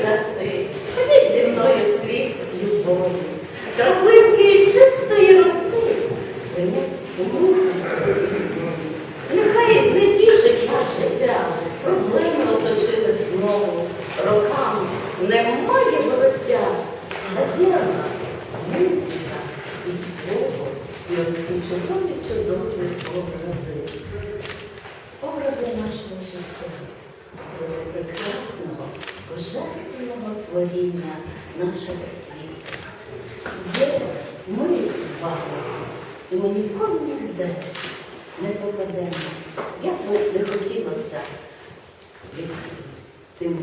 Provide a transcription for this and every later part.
краси, ходіть зі мною світ любові, краплинки чистої роси, принять у музиці історії. Нехай не тішить вас життя, проблеми оточили знову, роками немає вороття, а є нас музика і слово, і усі чудові чудові образи. Образи нашого життя, образи прекрасного, божественного творіння нашого світу. Є ми з вами, і ми ніколи ніде не попадемо. Як би не хотілося тим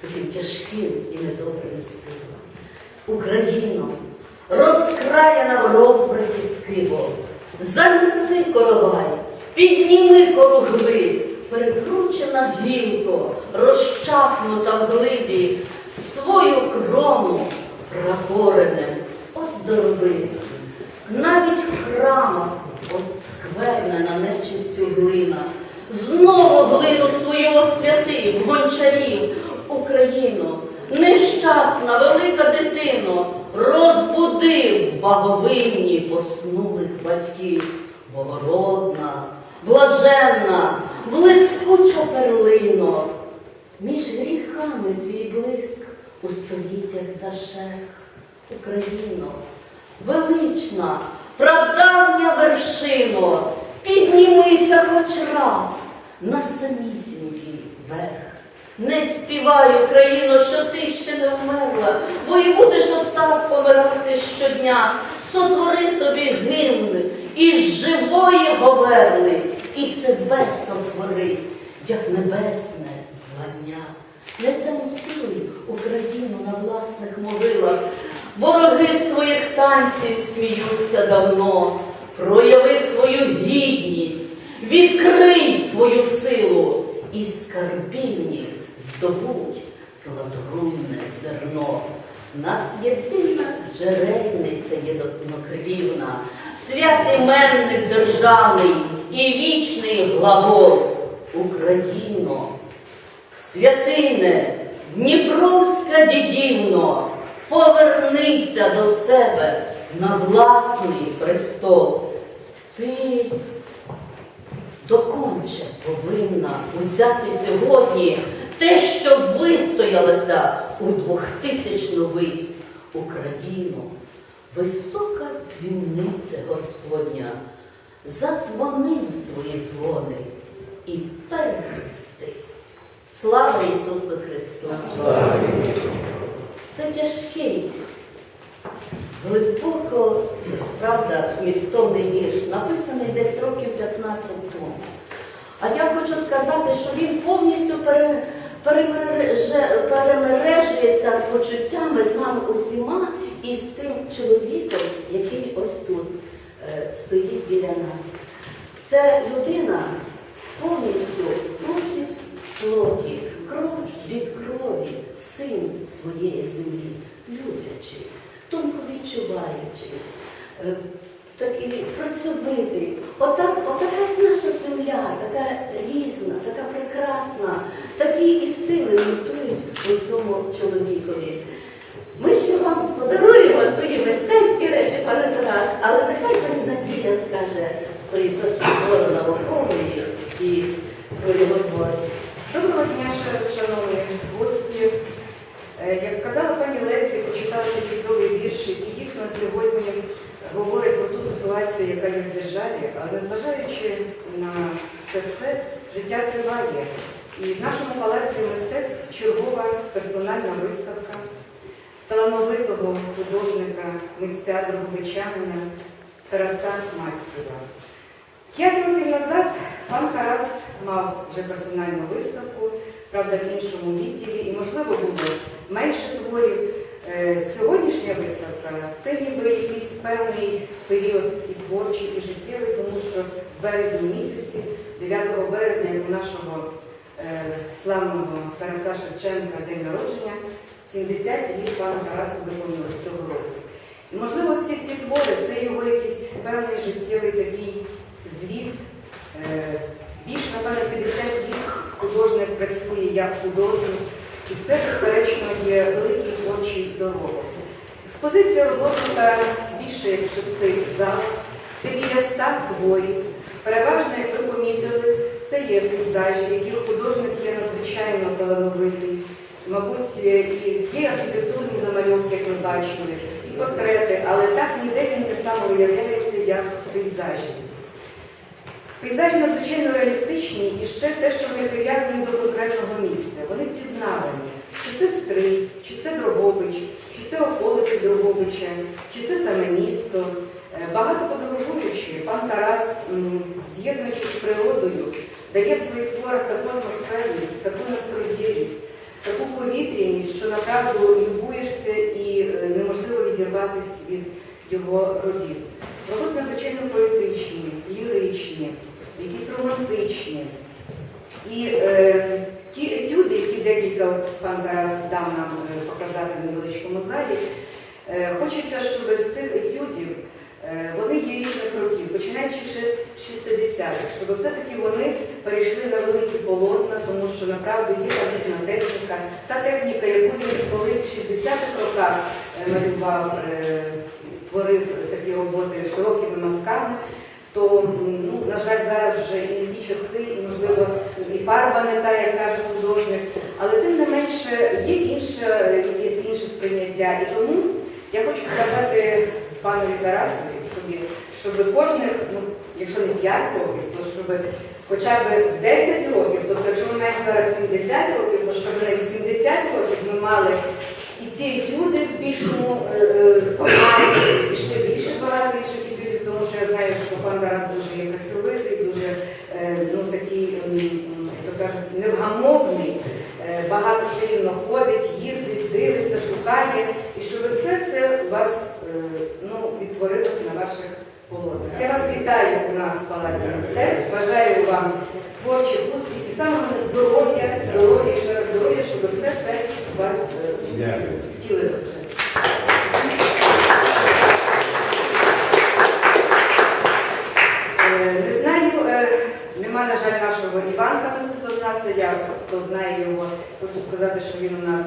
таким тяжким і недобрим силам. Україно, розкраяна в розбраті скиво, занеси коровай, підніми коругви, перекручена гілко, розчахнута в глибі, свою крону прокоренем оздорови. Навіть в храмах от сквернена нечистю глина, знову глину свою освятив, гончарів, Україну, нещасна велика дитино, розбудив баговинні поснулих батьків, Богородна, блаженна, блискуча перлино, між гріхами твій блиск у століттях зашех, Україно, велична, правдавня вершино, піднімися хоч раз на самісінький верх. Не співай, Україно, що ти ще не вмерла, бо й будеш отак помирати щодня. Сотвори собі гимн із живої говерли, і себе сотвори, як небесне звання. Не танцюй, Україну, на власних могилах, вороги з твоїх танців сміються давно. Прояви свою гідність, відкрий свою силу і скарбівні здобудь золоторунне зерно. Нас єдина джерельниця єдинокрилівна, святименник державний і вічний глагол Україно. Святине, Дніпровська дідівно, повернися до себе на власний престол. Ти доконче повинна узяти сьогодні те, що вистоялося у двохтисячну вись Україну. Висока дзвіниця Господня задзвонив свої дзвони і перехрестись. Слава Ісусу Христу! Це тяжкий, глибоко, правда, змістовний вірш, написаний десь років 15 тому. А я хочу сказати, що він повністю пере, перемереже- перемережується почуттями з нами усіма і з тим чоловіком, який стоїть біля нас. Це людина повністю плоть від плоті, кров від крові, син своєї землі, люблячий, тонко відчуваючий, е, такий працьовитий. Отак, отака наша земля, така різна, така прекрасна, такі і сили лютують у цьому чоловікові. Ми ще вам подаруємо свої речі, пане Тарас, але нехай пані Надія скаже свої точки зору наукової і про його творчість. Доброго дня, шановні гості. Е, Як казала пані Лесі, почитала цей чудовий вірш, який дійсно сьогодні говорить про ту ситуацію, яка є в державі, але незважаючи на це все, життя триває. І в нашому палаці мистецтв чергова персональна виставка талановитого художника, митця, дроговичанина Тараса Мацьківа. П'ять років назад пан Тарас мав вже персональну виставку, правда, в іншому відділі, і, можливо, буде менше творів. Е, Сьогоднішня виставка це ніби якийсь певний період і творчий, і життєвий, тому що в березні місяці, 9 березня, у нашого е, славного Тараса Шевченка день народження, 70 літ пану Тарасу виповнилось цього року. І, можливо, ці всі твори це його якийсь певний життєвий такий звіт. Е, Більш, напевно, 50 літ художник працює як художник. І це, безперечно, є великий творчий доробок. Експозиція розгорнута більше як шести зал. Це біля ста творів. Переважно, як ви помітили, це є пейзажі, які художник є надзвичайно талановитий. Мабуть, і є архітектурні замальовки, як ми бачили, і портрети, але так ніде він не саме виявляється як пейзажі. Пейзажі надзвичайно реалістичні і ще те, що вони прив'язані до конкретного місця. Вони впізнавані. Чи це Стрий, чи це Дрогобич, чи це околиці Дрогобича, чи це саме місто. Е, Багато подорожуючи, пан Тарас, м, з'єднуючи з природою, дає в своїх творах таку атмосферність, таку настроєвість, таку повітряність, що направду любуєшся і е, неможливо відірватися від його робіт. Роботи надзвичайно поетичні, ліричні, якісь романтичні. І е, ті етюди, які декілька от пан Тарас дав нам е, показати в невеличкому залі, е, хочеться, щоб з цих етюдів е, вони є різних років, починаючи з 60-х, щоб все-таки вони перейшли на великі полотна, тому що направду є різна техніка. Та техніка, яку він колись в 60-х роках е, малював, е, творив такі роботи широкими мазками, то, ну, на жаль, зараз вже і ті часи, і, можливо, і фарба не та, як каже художник, але тим не менше є інше, якесь інше сприйняття. І тому я хочу побажати панові Тарасові, щоб, щоб кожних, ну, якщо не 5 років, то щоб хоча б в 10 років, тобто якщо ми маємо зараз 70 років, то щоб на 80 років ми мали і ці етюди в більшому е, е, форматі, і ще більше багато інших етюдів, тому що я знаю, що пан Тарас дуже є працьовитий, дуже е, ну, такий, як то кажуть, невгамовний, е, багато рівно ходить, їздить, дивиться, шукає, і щоб все це у вас е, ну, відтворилося на ваших Я вас вітаю у нас в Палаці мистецтв, бажаю вам творчих успіхів, саме здоров'я, здоров'я і ще раз здоров'я, щоб все це у вас е, втілилося. Е, Не знаю, е, нема, на жаль, нашого Іванка мистецтвознавця. Я хто знає його, хочу сказати, що він у нас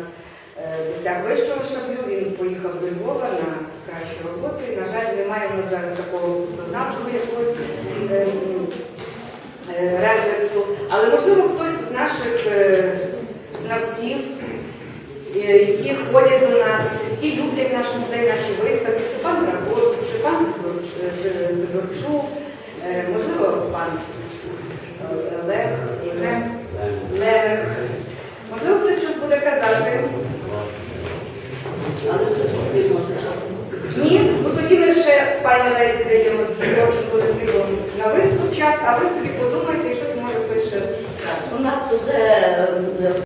досяг вищого шаблю, він поїхав до Львова на кращу роботу. І, на жаль, немає у нас зараз такого мистецтвознавчого якогось е, е, рефлексу. Але можливо хтось з наших е, знавців е, які ходять до нас, які люблять наш музей, наші виставки. Це пан Рагоцький, це пан Сидорч- Сидорчук, е, можливо, пан е, Олег, Євген,